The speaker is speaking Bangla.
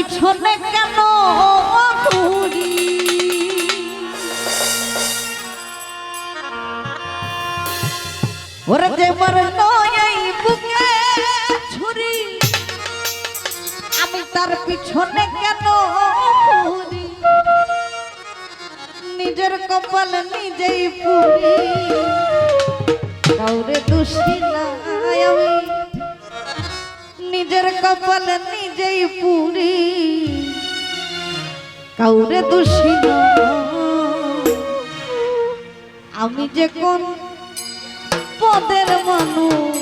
পিছনে কেন ঘুরি? বুকে ছুরি, আমি তার পিছনে কেন নিজের কপাল নিজেই পুরি কাউরে দোষী আমি, নিজের কপাল নিজেই পুরি কাউরে দোষী। আমি যে কোন পদের মানুষ